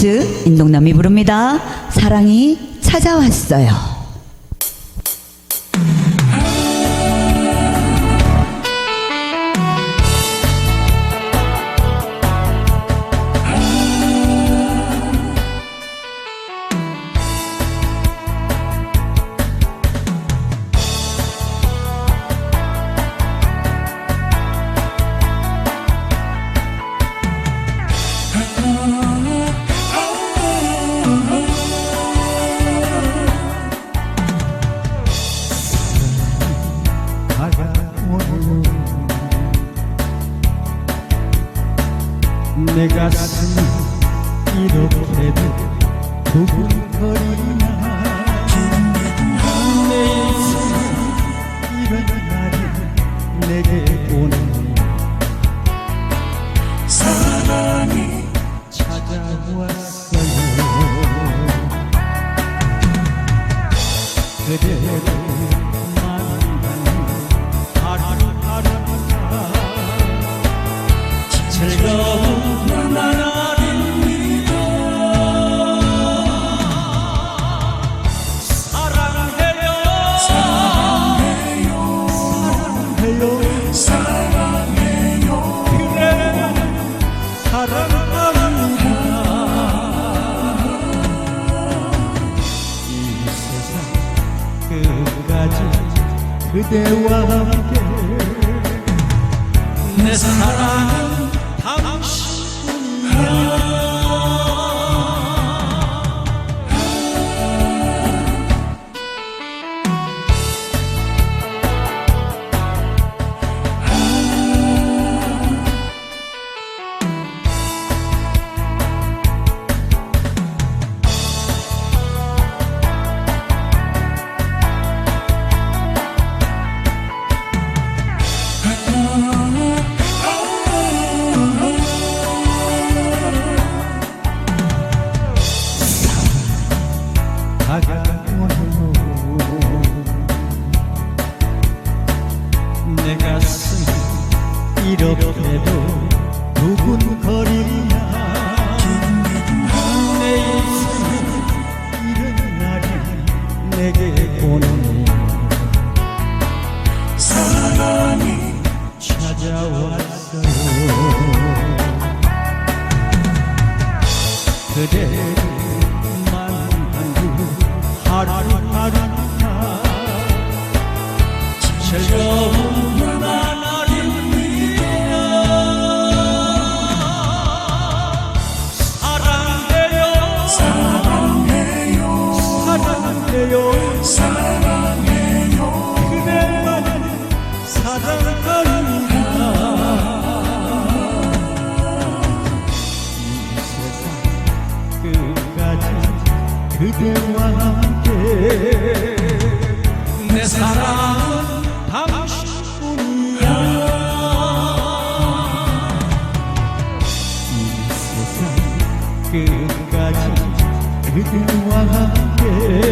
댄스 인동남이 부릅니다. 사랑이 찾아왔어요. 다가오는 내 가슴이 이렇게도 두근거리나 내 인생 이런 날이 내게 오는 사랑이 찾아왔어요. 그대를 끝까지 그대와 함께. 내 사랑 다가오는 내 가슴이 이렇게도 두근거리냐 내 인생 이런 날이 내게 오는 사랑이 찾아왔어요. 그대를 후 하루하루가 즐거운 나날입니다 사랑해요 사랑해요 사랑해요 그